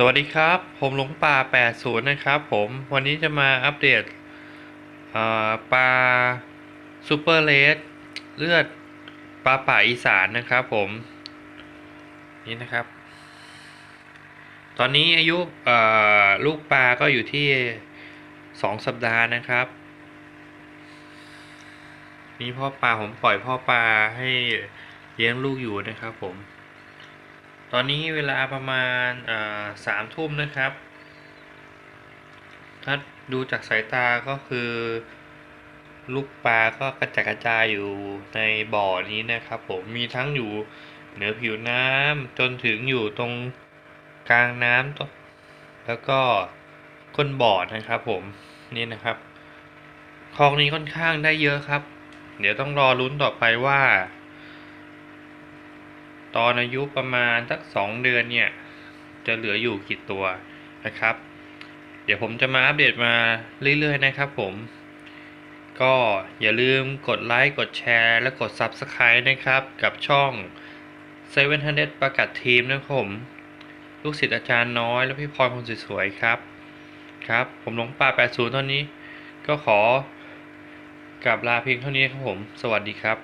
สวัสดีครับ ผมหลงป่า 80 นะครับผมวันนี้จะมาอัปเดตปลาซูเปอร์เลสเลือดปลาป่าอีสานนะครับผมนี่นะครับ ตอนนี้อายุลูกปลาก็อยู่ที่ 2 สัปดาห์นะครับ นี่พ่อปลาผมปล่อยพ่อปลาให้เลี้ยงลูกอยู่นะครับผม ตอนนี้เวลาประมาณสามทุ่มนะครับ ถ้าดูจากสายตาก็คือ ลูกปลาก็กระจัดกระจายอยู่ในบ่อนี้นะครับผมมีทั้งอยู่เหนือผิวน้ำจนถึงอยู่ตรงกลางน้ำแล้วก็ก้นบ่อนะครับผมนี่นะครับคลองนี้ค่อนข้างได้เยอะครับ เดี๋ยวต้องรอลุ้นต่อไปว่า ตอนอายุประมาณสักสองเดือนเนี่ย จะเหลืออยู่กี่ตัวนะครับ เดี๋ยวผมจะมาอัปเดตมาเรื่อยๆนะครับผม ก็อย่าลืมกดไลค์กดแชร์ และกด Subscribe นะครับ กับช่อง7 1 0ประกาศทีมนะครับผม ลูกศิษย์อาจารย์น้อย และพี่พรคนสวยๆครับ ครับ ผมหลงป่า 80เท่านี้ ก็ขอกลับลาเพียงเท่านี้ครับผม สวัสดีครับ